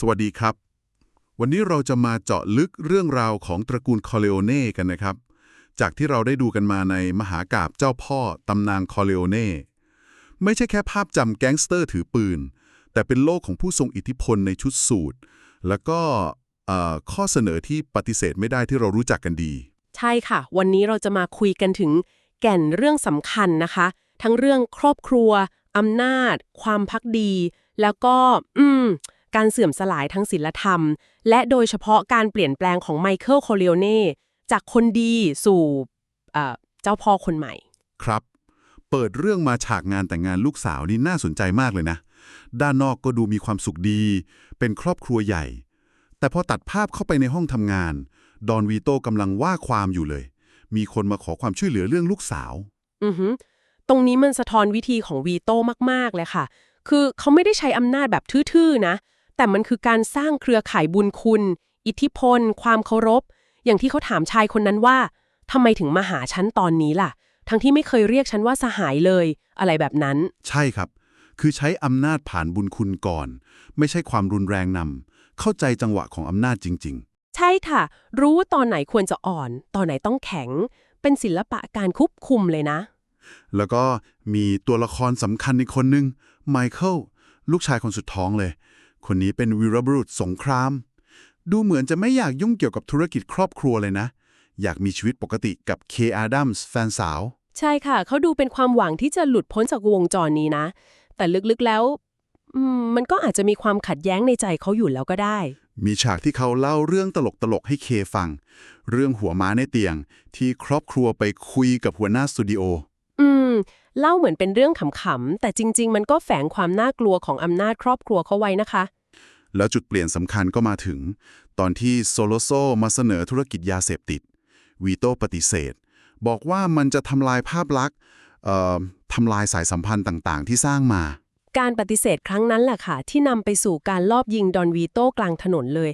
สวัสดีครับ วันนี้เราจะมาเจาะลึกเรื่องราวของตระกูลคอเลโอเน่กันนะครับ จากที่เราได้ดูกันมาในมหากาบเจ้าพ่อตำนานคอเลโอเน่ ไม่ใช่แค่ภาพจำแก๊งสเตอร์ถือปืน แต่เป็นโลกของผู้ทรงอิทธิพลในชุดสูทแล้วก็ข้อเสนอที่ปฏิเสธไม่ได้ที่เรารู้จักกันดี ใช่ค่ะ วันนี้เราจะมาคุยกันถึงแก่นเรื่องสำคัญนะคะ ทั้งเรื่องครอบครัวอำนาจ ความพักดี แล้วก็ อืม การเสื่อมสลายทั้งศิลธรรม และโดยเฉพาะการเปลี่ยนแปลงของไมเคิลโคเลโอเน่จากคนดีสู่เอ่อเจ้าพ่อคนใหม่ ครับ เปิดเรื่องมาฉากงานแต่งงานลูกสาวนี่น่าสนใจมากเลยนะ ด้านนอกก็ดูมีความสุขดี เป็นครอบครัวใหญ่ แต่พอตัดภาพเข้าไปในห้องทำงาน ดอนวีโต้กำลังว่าความอยู่เลย มีคนมาขอความช่วยเหลือเรื่องลูกสาว อือหือตรงนี้มันสะท้อนวิธีของวีโต้มาก ๆ เลยค่ะ คือเขาไม่ได้ใช้อำนาจแบบทื่อ ๆ นะ แต่มันคือการสร้างเครือข่ายบุญคุณ อิทธิพล ความเคารพ อย่างที่เขาถามชายคนนั้นว่าทำไมถึงมาหาฉันตอนนี้ล่ะ ทั้งที่ไม่เคยเรียกฉันว่าสหายเลย อะไรแบบนั้น ใช่ครับ คือใช้อำนาจผ่านบุญคุณก่อน ไม่ใช่ความรุนแรงนำเข้าใจจังหวะของอำนาจจริงใช่ค่ะ รู้ว่าตอนไหนควรจะอ่อน ตอนไหนต้องแข็ง เป็นศิลปะการควบคุมเลยนะๆแล้วก็มีตัวละครสำคัญอีกคนนึงไมเคิลลูกชายคนสุดท้องเลย คนนี้เป็นวีรบุรุษสงคราม ดูเหมือนจะไม่อยากยุ่งเกี่ยวกับธุรกิจครอบครัวเลยนะ อยากมีชีวิตปกติกับเคอาดัมส์แฟนสาว ใช่ค่ะ เขาดูเป็นความหวังที่จะหลุดพ้นจากวงจรนี้นะ แต่ลึกๆแล้วอืมมันก็อาจจะมีความขัดแย้งในใจเขาอยู่แล้วก็ได้ มีฉากที่เขาเล่าเรื่องตลกๆให้เคฟัง เรื่องหัวม้าในเตียง ที่ครอบครัวไปคุยกับหัวหน้าสตูดิโอ อืม เล่าเหมือนเป็นเรื่องขำๆ แต่จริง ๆ มันก็แฝงความน่ากลัวของอำนาจครอบครัวเขาไว้นะคะ แล้วจุดเปลี่ยนสำคัญก็มาถึง ตอนที่โซโลโซมาเสนอธุรกิจยาเสพติดวีโต้ปฏิเสธ บอกว่ามันจะทำลายภาพลักษณ์เอ่อทำลายสายสัมพันธ์ต่างๆ ที่สร้างมา การปฏิเสธครั้งนั้นแหละค่ะ ที่นำไปสู่การลอบยิงดอนวีโต้กลางถนนเลย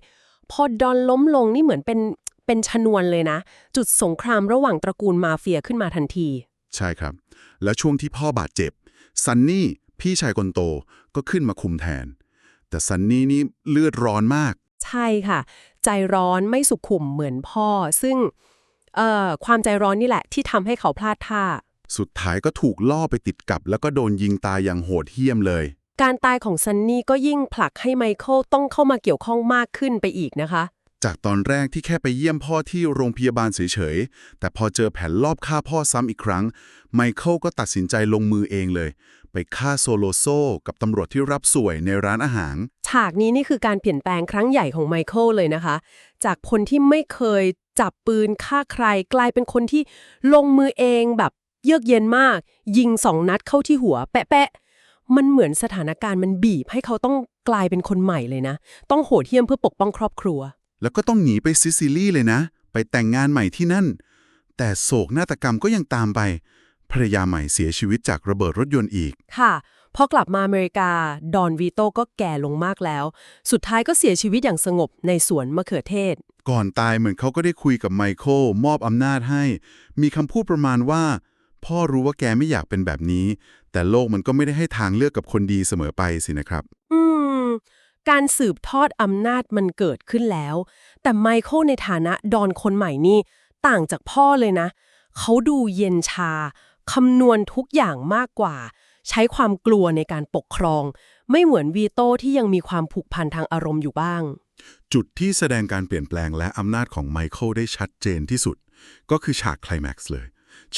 พอดอนล้มลงนี่เหมือนเป็นเป็นชนวนเลยนะ จุดสงครามระหว่างตระกูลมาเฟียขึ้นมาทันที ใช่ครับ แล้วช่วงที่พ่อบาดเจ็บซันนี่พี่ชายคนโตก็ขึ้นมาคุมแทน แต่ซันนี่นี่เลือดร้อนมาก ใช่ค่ะ ใจร้อนไม่สุขุมเหมือนพ่อ ซึ่งเอ่อความใจร้อนนี่แหละที่ทำให้เขาพลาดท่า สุดท้ายก็ถูกล่อไปติดกับ แล้วก็โดนยิงตายอย่างโหดเหี้ยมเลย การตายของซันนี่ก็ยิ่งผลักให้ไมเคิลต้องเข้ามาเกี่ยวข้องมากขึ้นไปอีกนะคะ จากตอนแรกที่แค่ไปเยี่ยมพ่อที่โรงพยาบาลเฉยๆ แต่พอเจอแผนลอบฆ่าพ่อซ้ำอีกครั้ง ไมเคิลก็ตัดสินใจลงมือเองเลย ไปฆ่าโซโลโซกับตำรวจที่รับสวยในร้านอาหาร ฉากนี้นี่คือการเปลี่ยนแปลงครั้งใหญ่ของไมเคิลเลยนะคะ จากคนที่ไม่เคยจับปืนฆ่าใคร กลายเป็นคนที่ลงมือเองแบบเยือกเย็นมาก ยิงสองนัดเข้าที่หัว แปะๆมันเหมือนสถานการณ์มันบีบให้เขาต้องกลายเป็นคนใหม่เลยนะ ต้องโหดเหี้ยมเพื่อปกป้องครอบครัว แล้วก็ต้องหนีไปซิซิลีเลยนะ ไปแต่งงานใหม่ที่นั่น แต่โศกนาฏกรรมก็ยังตามไป ภรรยาใหม่เสียชีวิตจากระเบิดรถยนต์อีก ค่ะพอกลับมาอเมริกา ดอนวีโต้ก็แก่ลงมากแล้ว สุดท้ายก็เสียชีวิตอย่างสงบในสวนมะเขือเทศ ก่อนตายเหมือนเขาก็ได้คุยกับไมเคิลมอบอำนาจให้ มีคำพูดประมาณว่า พ่อรู้ว่าแกไม่อยากเป็นแบบนี้ แต่โลกมันก็ไม่ได้ให้ทางเลือกกับคนดีเสมอไปสินะครับ อืม การสืบทอดอำนาจมันเกิดขึ้นแล้ว แต่ไมเคิลในฐานะดอนคนใหม่นี่ ต่างจากพ่อเลยนะ เขาดูเย็นชา คำนวณทุกอย่างมากกว่า ใช้ความกลัวในการปกครอง ไม่เหมือนวีโต้ที่ยังมีความผูกพันทางอารมณ์อยู่บ้าง จุดที่แสดงการเปลี่ยนแปลงและอำนาจของไมเคิลได้ชัดเจนที่สุด ก็คือฉากไคลแม็กซ์เลย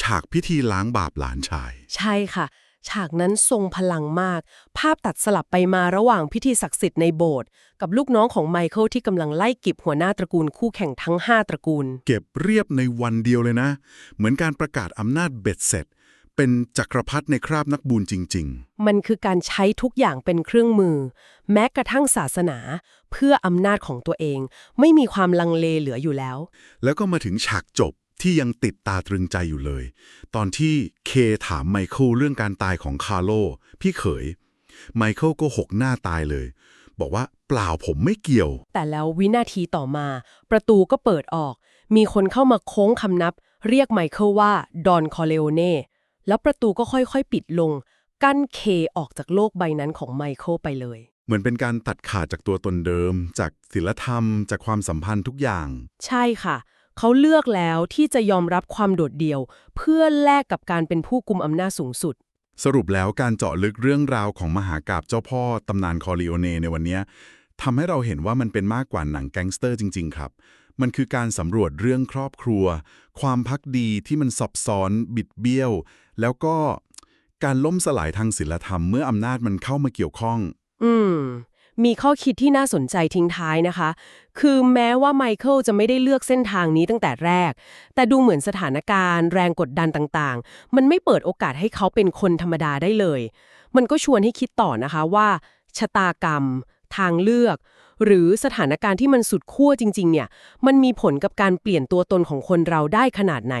ฉากพิธีล้างบาปหลานชาย ใช่ค่ะ ฉากนั้นทรงพลังมาก ภาพตัดสลับไปมาระหว่างพิธีศักดิ์สิทธิ์ในโบสถ์กับลูกน้องของไมเคิลที่กำลังไล่กิบหัวหน้าตระกูลคู่แข่งทั้ง 5 ตระกูล เก็บเรียบในวันเดียวเลยนะ เหมือนการประกาศอำนาจเบ็ดเสร็จ เป็นจักรพรรดิในคราบนักบุญจริงมันคือการใช้ทุกอย่างเป็นเครื่องมือ แม้กระทั่งศาสนา เพื่ออำนาจของตัวเอง ไม่มีความลังเลเหลืออยู่แล้วๆแล้วก็มาถึงฉากจบ ที่ยังติดตาตรึงใจอยู่เลย ตอนที่เคถามไมเคิลเรื่องการตายของคาร์โลพี่เขย ไมเคิลก็หกหน้าตายเลย บอกว่าเปล่าผมไม่เกี่ยว แต่แล้ววินาทีต่อมา ประตูก็เปิดออก มีคนเข้ามาโค้งคำนับ เรียกไมเคิลว่าดอนคอเลโอเน่แล้วประตูก็ค่อยๆปิดลง กั้นเคออกจากโลกใบนั้นของไมเคิลไปเลยเหมือนเป็นการตัดขาดจากตัวตนเดิม จากศิลธรรม จากความสัมพันธ์ทุกอย่าง ใช่ค่ะ เขาเลือกแล้วที่จะยอมรับความโดดเดี่ยว เพื่อแลกกับการเป็นผู้กุมอำนาจสูงสุด สรุปแล้วการเจาะลึกเรื่องราวของมหากาบเจ้าพ่อตำนานคอริโอเนในวันเนี้ยทำให้เราเห็นว่ามันเป็นมากกว่าหนังแก๊งสเตอร์จริง ๆ ครับ มันคือการสำรวจเรื่องครอบครัว ความพักดีที่มันซับซ้อน บิดเบี้ยว แล้วก็การล่มสลายทางศิลธรรมเมื่ออำนาจมันเข้ามาเกี่ยวข้อง อืม มีข้อคิดที่น่าสนใจทิ้งท้ายนะคะ คือแม้ว่าไมเคิลจะไม่ได้เลือกเส้นทางนี้ตั้งแต่แรก แต่ดูเหมือนสถานการณ์ แรงกดดันต่างๆ มันไม่เปิดโอกาสให้เขาเป็นคนธรรมดาได้เลย มันก็ชวนให้คิดต่อนะคะว่าชะตากรรม ทางเลือก หรือสถานการณ์ที่มันสุดขั้วจริง ๆ เนี่ย มันมีผลกับการเปลี่ยนตัวตนของคนเราได้ขนาดไหน